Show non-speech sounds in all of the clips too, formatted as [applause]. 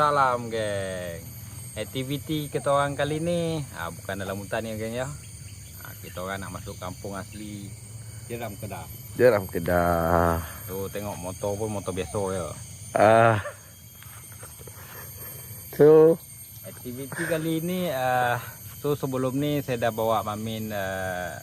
salam geng. Aktiviti kita orang kali ni ha, bukan dalam hutan ni geng ya. Ha, kita orang nak masuk kampung asli Jeram Kedah. Jeram Kedah. Tu tengok motor pun motor biasa ya. Ah. So, Aktiviti kali ni uh, so sebelum ni saya dah bawa Mamin uh,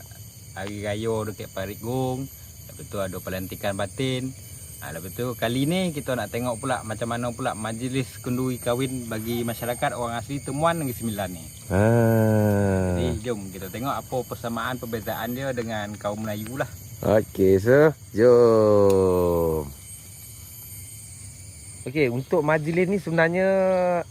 hari raya dekat Parit Gong. Lepas tu ada pelantikan batin. Ha, lepas tu kali ni kita nak tengok pula macam mana pula majlis kenduri kahwin bagi masyarakat orang asli Temuan Negeri Sembilan ni. ah. Jadi jom kita tengok apa persamaan perbezaan dia dengan kaum Melayu lah. Okey, so jom. Okey, untuk majlis ni sebenarnya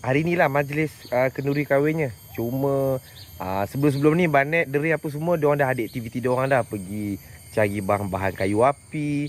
hari ni lah majlis uh, kenduri kahwinnya. Cuma uh, sebelum-sebelum ni Banet, Deri apa semua dia orang dah ada aktiviti dia orang dah pergi cari bahan-bahan kayu api,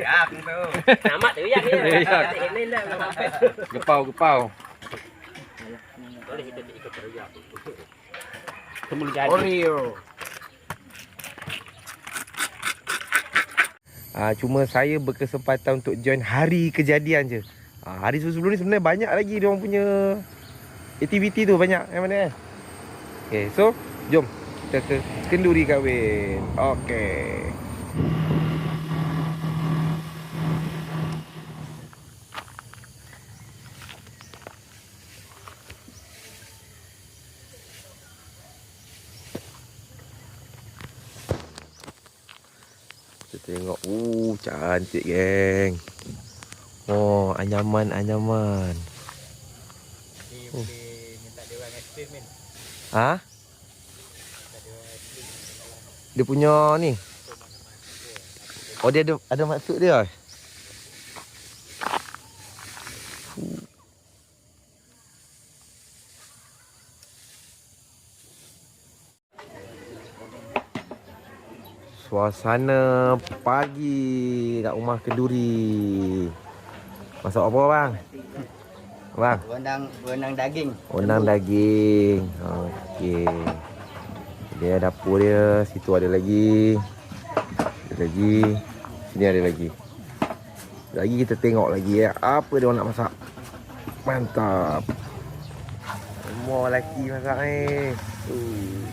ah, aku tahu. Nama tu ni. Nama apa? Gepau, gepau. Boleh kita ikut jadi. Oreo. Ah, cuma saya berkesempatan untuk join hari kejadian je. Ah, hari sebelum ni sebenarnya banyak lagi dia orang punya aktiviti tu banyak yang mana kan. Okay, so jom kita ke kenduri kahwin. Okay. Kita tengok. Uh, cantik geng. Oh, anyaman, anyaman. Boleh minta dia orang ekstrim min. Ha? Dia punya ni. Oh dia ada ada maksud dia. Suasana pagi kat rumah Keduri. Masak apa bang? Bang? Benang benang daging. Onang daging. Okey. Dia dapur dia, situ ada lagi. Ada lagi. Sini ada lagi. Lagi kita tengok lagi ya, apa dia nak masak. Mantap. Semua lelaki masak ni. Uh.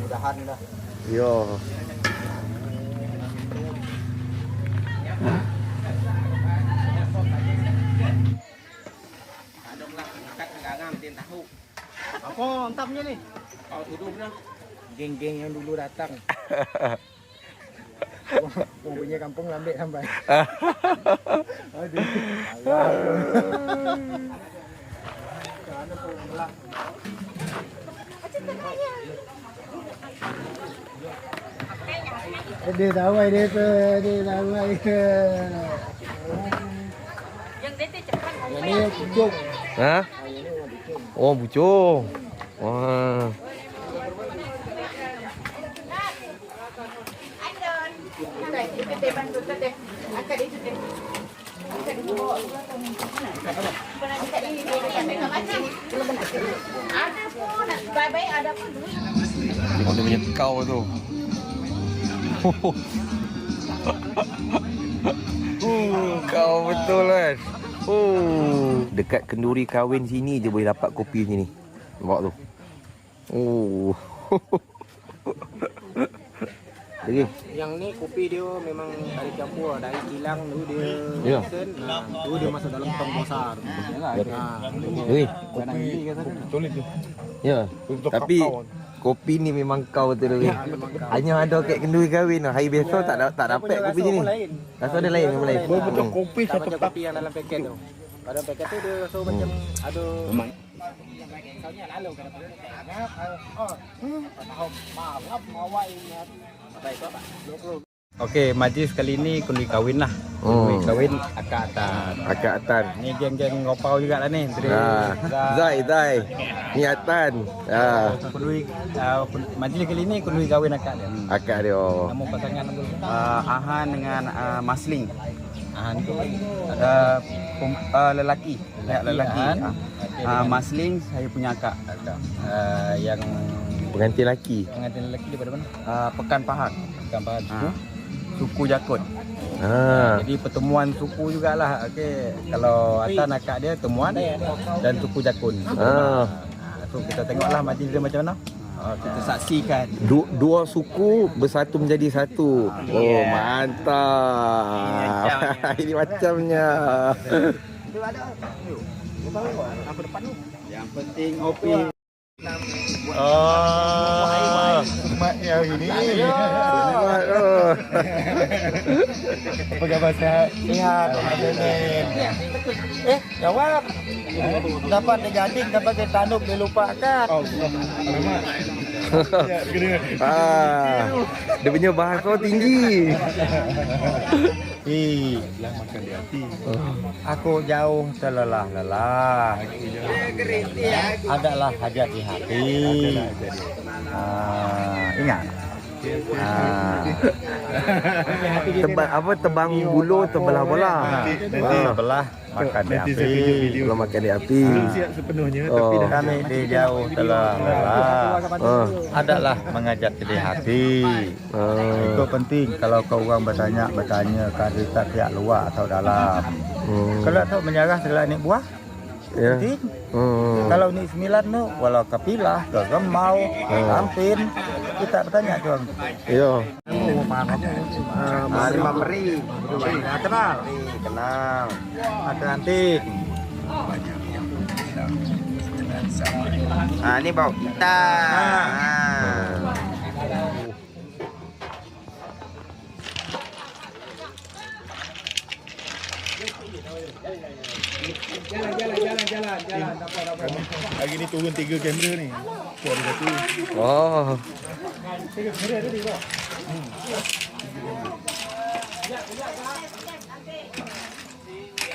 Mudahan dah. Yo. Adonglah kat garang tin tahu. Apa entapnya ni? Kau tuduh dah. Geng-geng yang dulu datang. Orang punya kampung lambat sampai. Aduh. Mana pun melak. đi đâu vậy đi đi đâu vậy hả? Ô bù chô. Wow. Ada pun ada punya kau tu. Kau betul kan. Oh, dekat kenduri kahwin sini je boleh dapat kopi macam ni. Nampak tu. Oh. Lagi. Yang ni kopi dia memang dari campur dari kilang tu dia Ya. sen. Nah, tu dia masuk dalam tong besar. Lagi. Kopi Tulis tu. Ya. Tapi kopi ni memang kau betul lagi. Hanya ada kat kenduri kahwin lah. Hari biasa tak da- tak dapat kopi ni. Rasa dia lain memang lain. Hmm. kopi satu kopi yang dalam paket tu. Pada paket tu dia rasa macam ada memang Soalnya lalu kan Oh, tahu maaf maaf mawai ingat. Baik apa? Okey, majlis kali ni kundui kahwin lah. Kundui Hmm. kahwin akak atas. Akak Atan. Ni geng-geng ngopau juga lah ni. Dari Ha. Zai, Zai. Ni Atan. Ha. Kundui uh, majlis kali ni kundui kahwin akak dia. Hmm. Akak dia. oh. Nama pasangan. Uh, Ahan dengan uh, Masling. Ahan tu Uh, pem- uh, lelaki. Ya, lelaki. Ahan. Uh, uh, Masling saya punya akak. Uh, yang Pengantin lelaki. pengantin lelaki daripada mana? Uh, Pekan Pahang. Bukan Pahang suku. Ha. Suku Jakut. Ha. Jadi pertemuan suku jugalah. Okey, kalau Atan akak dia temuan dan suku Jakun. Ah. Ha, so kita tengoklah majlis dia macam mana. Kita saksikan. Du- dua suku bersatu menjadi satu. Oh, Yeah. mantap. [laughs] Ini macamnya. Yang penting OP. Oh, yang ini. Selamat oh. Apa khabar sehat? Sihat. Eh, jawab. Dapat gading, dapat dia tanduk, dia lupakan. Oh, [laughs] ah. Dia punya bahasa tinggi. [laughs] Eh, aku jauh terlelah-lelah. Adalah hajat di hati. Ah, ingat. Ah, Tebal apa tebang bulu terbelah belah. nanti belah makan di api. Belum makan di api. sepenuhnya Oh. kami di jauh terlelah-lelah. Ah. Adalah mengajak di hati. Ah. Itu penting kalau kau orang bertanya bertanya kita pihak luar atau dalam. Hmm. Kalau tak menyerah segala ni buah, Ya. penting. Hmm. Kalau ni sembilan tu, walau kapilah, ke gemau, ke tampin, kita bertanya tu orang. Ya. Ah, lima peri. Ah, kenal. Kenal. Ada antik. Ah, ni bau kita. Ah. Hari ni turun tiga kamera ni. Tu ada satu. Oh.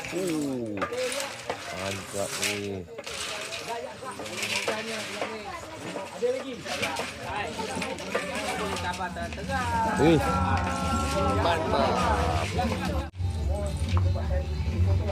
Uh. Mantap ni.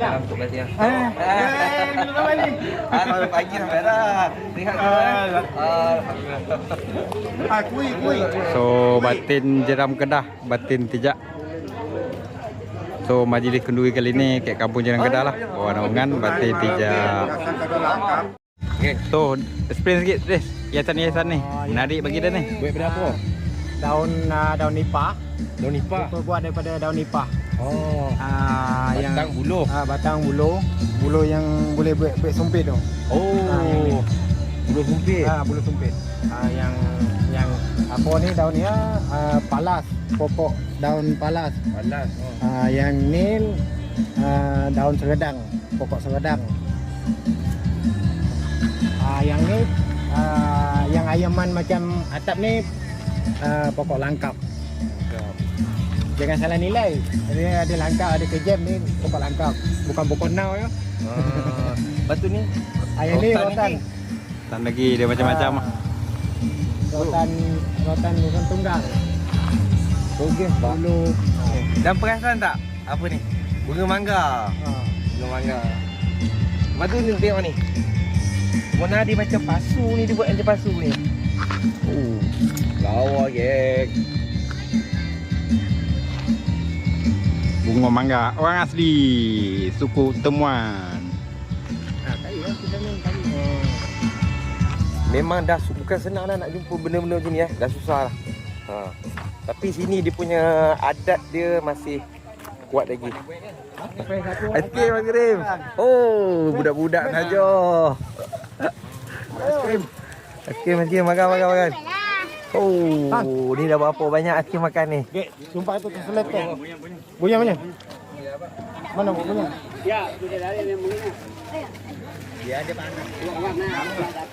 Ah, pagi. Lihat. Ah, kui, kui. So batin jeram kedah, batin tijak. So majlis kenduri kali ni kat kampung Jeram Kedah lah. Orang-orangan batin tijak. Okay. So explain sikit Des. Hiasan-hiasan ni. Menarik bagi dia ni. Buat berapa? daun uh, daun nipah Daun nipah. kita buat daripada daun nipah Oh. uh, yang Batang buluh. uh, batang buluh buluh yang boleh buat buat sumpit tu Oh. Buluh sumpit. ah buluh sumpit uh, yang yang apa ni daun ni uh, palas pokok daun palas Palas. Oh. uh, yang ni uh, daun seredang pokok seredang uh, yang ni uh, yang ayaman macam atap ni uh, pokok langkap Jangan salah nilai. Dia ada langkap, ada kejam ni pokok langkap. Bukan pokok nau ya. Ah. Lepas tu ni Ayah ni Rotan rotan. lagi dia macam-macam lah. Rotan rotan bukan tunggang. Bugis bulu. dan perasan tak? Apa ni? Bunga mangga. Ha. Bunga mangga. Lepas tu ni tengok ni. Warna dia macam pasu ni dia buat macam pasu ni. Uh. Lawa geng. Bunga mangga. Orang asli. Suku Temuan. Ha, tadi lah kita ni tadi. Memang dah bukan senang dah nak jumpa benda-benda macam ni eh. Dah susah lah. Ha. Tapi sini dia punya adat dia masih kuat lagi. Aiskrim Aiskrim. Oh, budak-budak saja. Aiskrim. Aiskrim Aiskrim makan makan makan. Oh, ni dah berapa banyak aiskrim makan ni? Dek, sumpah itu terselete. Punya punya. Mana punya? Ya, dia ada panas.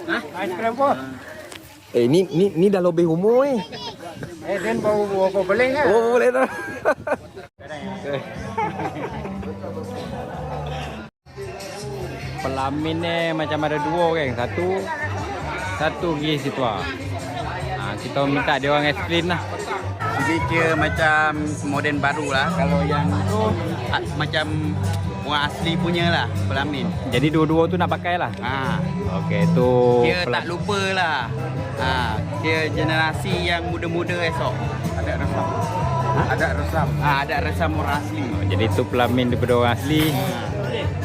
Dia ada panas. Apa? Eh, ni ni ni dah lebih umur ni. Eh, Dan bau apa beling kan? Oh, boleh dah. Pelamin ni macam ada dua orang. Satu satu pergi situ ah. Ha, kita minta dia orang explain lah. Dia kira macam moden baru lah. Kalau yang tu macam orang asli punya lah pelamin. Jadi dua-dua tu nak pakai lah. Ha, Okey, tu dia pelam- tak lupa lah. Ha, dia generasi yang muda-muda esok. Ada resam. Ada resam. Ha, ada resam orang asli. Jadi tu pelamin daripada orang asli.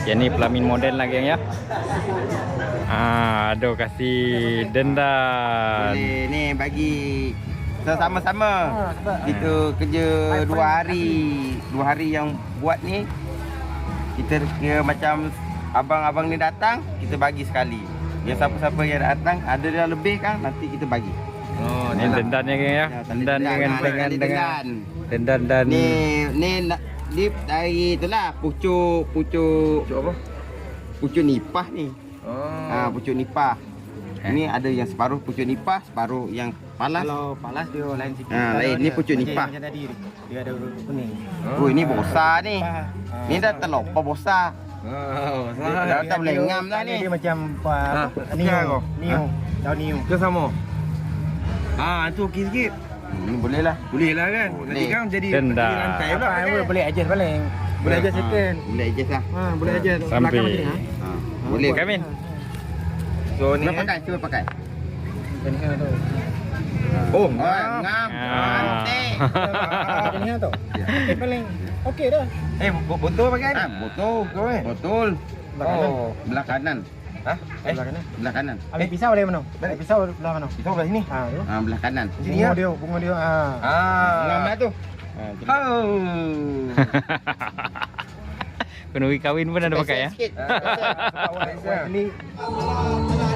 Yang ni pelamin moden lah geng ya. Ah, aduh kasih. Boleh ni bagi sama-sama. Kita kerja dua hari. Dua hari yang buat ni kita kira macam abang-abang ni datang, kita bagi sekali. Yang siapa-siapa yang datang ada dah lebih kan nanti kita bagi. Oh, Ni dendan ya geng ya. Dendan dengan dengan dengan dendan dan Ni ni ni dari itulah pucuk pucuk Cuk apa? pucuk nipah ni. Oh. Ha pucuk nipah. Eh? Ini ada yang separuh pucuk nipah, separuh yang palas. Kalau palas dia lain sikit. Ha, Kalau lain. Ni dia pucuk macam- nipah. Macam tadi dia ada kuning. Oh, ini besar ni. Ah, Ni dah terlopar besar. Oh, Dah tak boleh ngam dah ni. Dia macam apa? Ha, Niu. sekarang kau? Niu. Daun niu. Ke sama? Ah, tu okey sikit. Hmm, boleh lah. Boleh lah kan? Nanti Boleh. kan jadi Dendan. jadi rantai pula. Apa, kan? boleh, boleh adjust balik. Boleh adjust Ha, second. Boleh adjust lah. Ha, boleh adjust. Sampai. Belakang ha? Ha, boleh. Kamin. So ni Cuba pakai, cuba pakai. Macam ni tu. Oh, ngam. Ngam. Ah. Cantik. Macam ni tu. Eh, paling okey dah. Eh, bo- botol pakai Ah, ni? betul. Betul eh? Betul. Belah kanan. Oh, belah kanan. Ha? Eh, Belah kanan. Belah kanan. Ambil pisau dari mana? Ambil pisau belah mana? kita belah sini. Ha, tu. Ha, belah kanan. Sini Bunga ya. dia, bunga dia. Ha. Ah. lah tu. Ha. Oh. Kenduri kahwin pun ada pakai ya. Sikit. [laughs] Sebab white white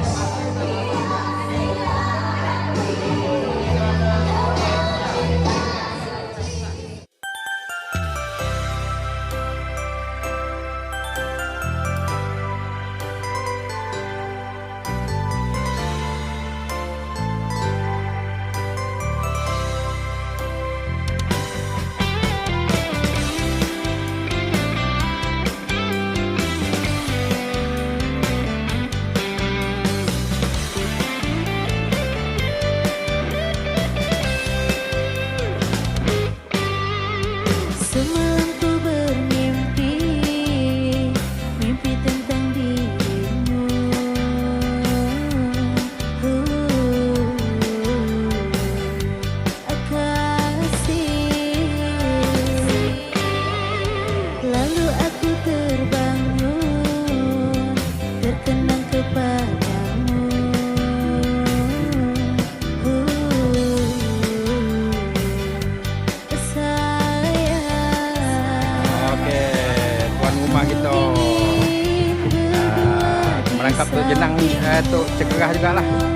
eh, tu cekerah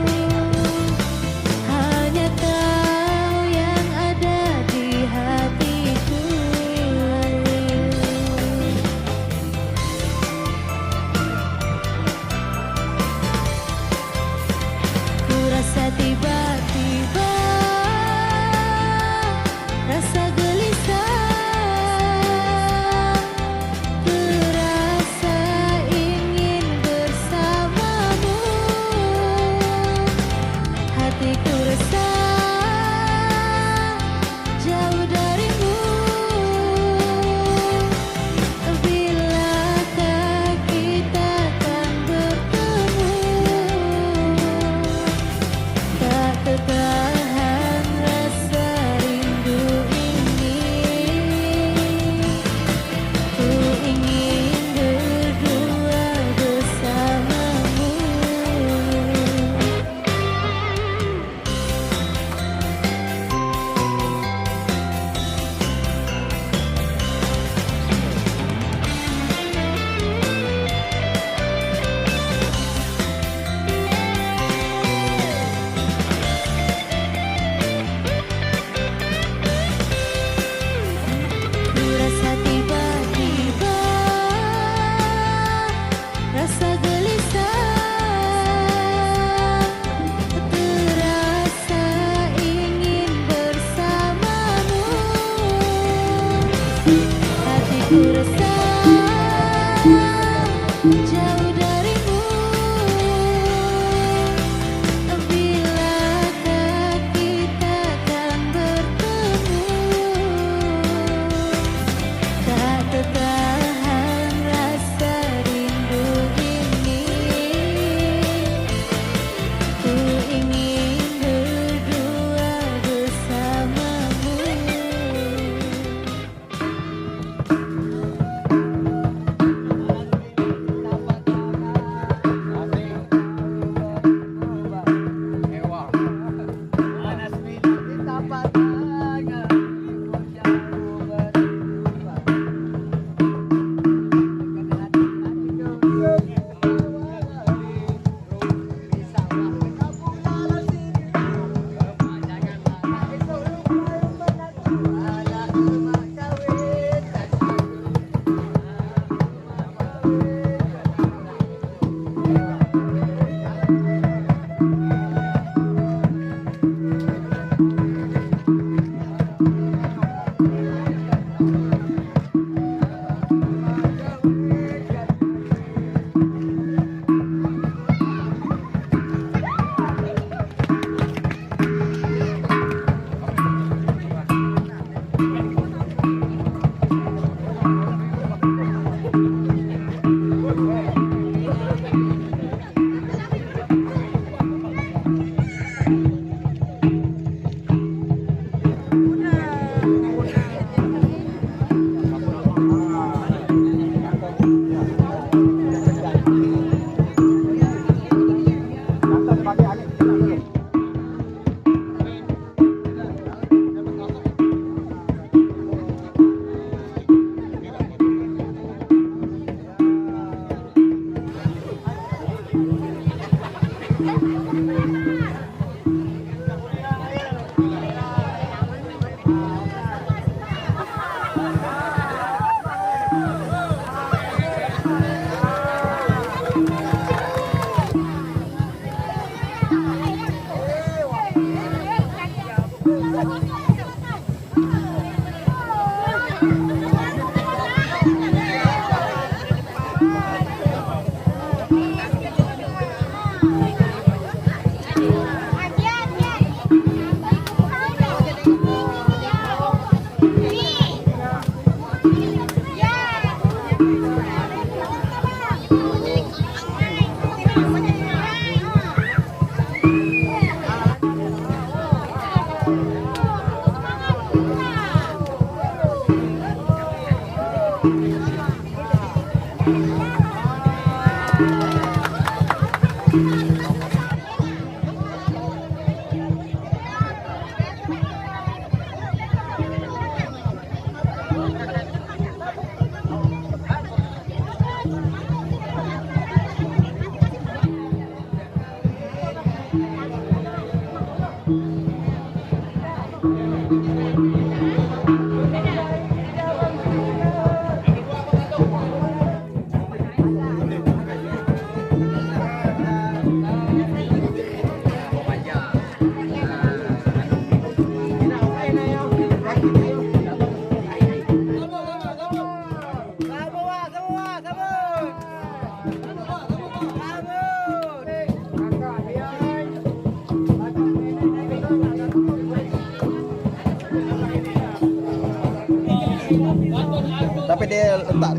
Tapi dia letak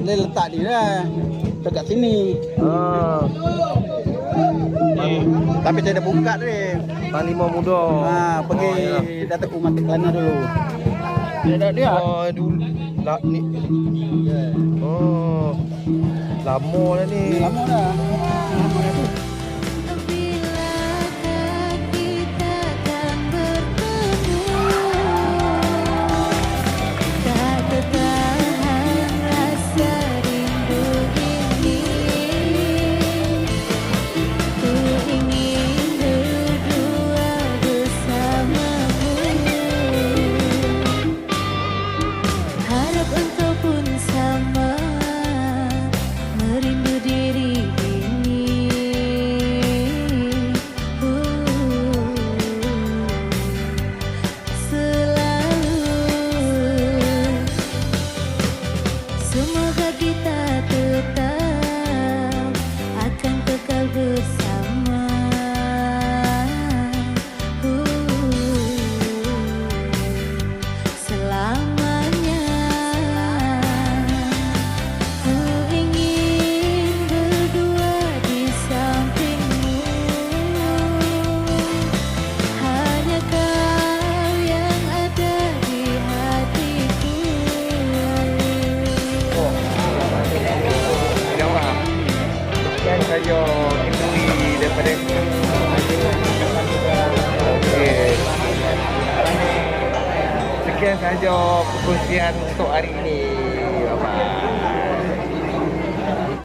dia letak dia lah dekat sini. Ah, Tapi saya dah buka dia. Panglima muda. Ha, pergi Oh, ya. Datuk Umat Kelana dulu. Dia ada dia. Oh, dulu lah ni. Oh. Lama dah ni. Ni lama dah. Bilakah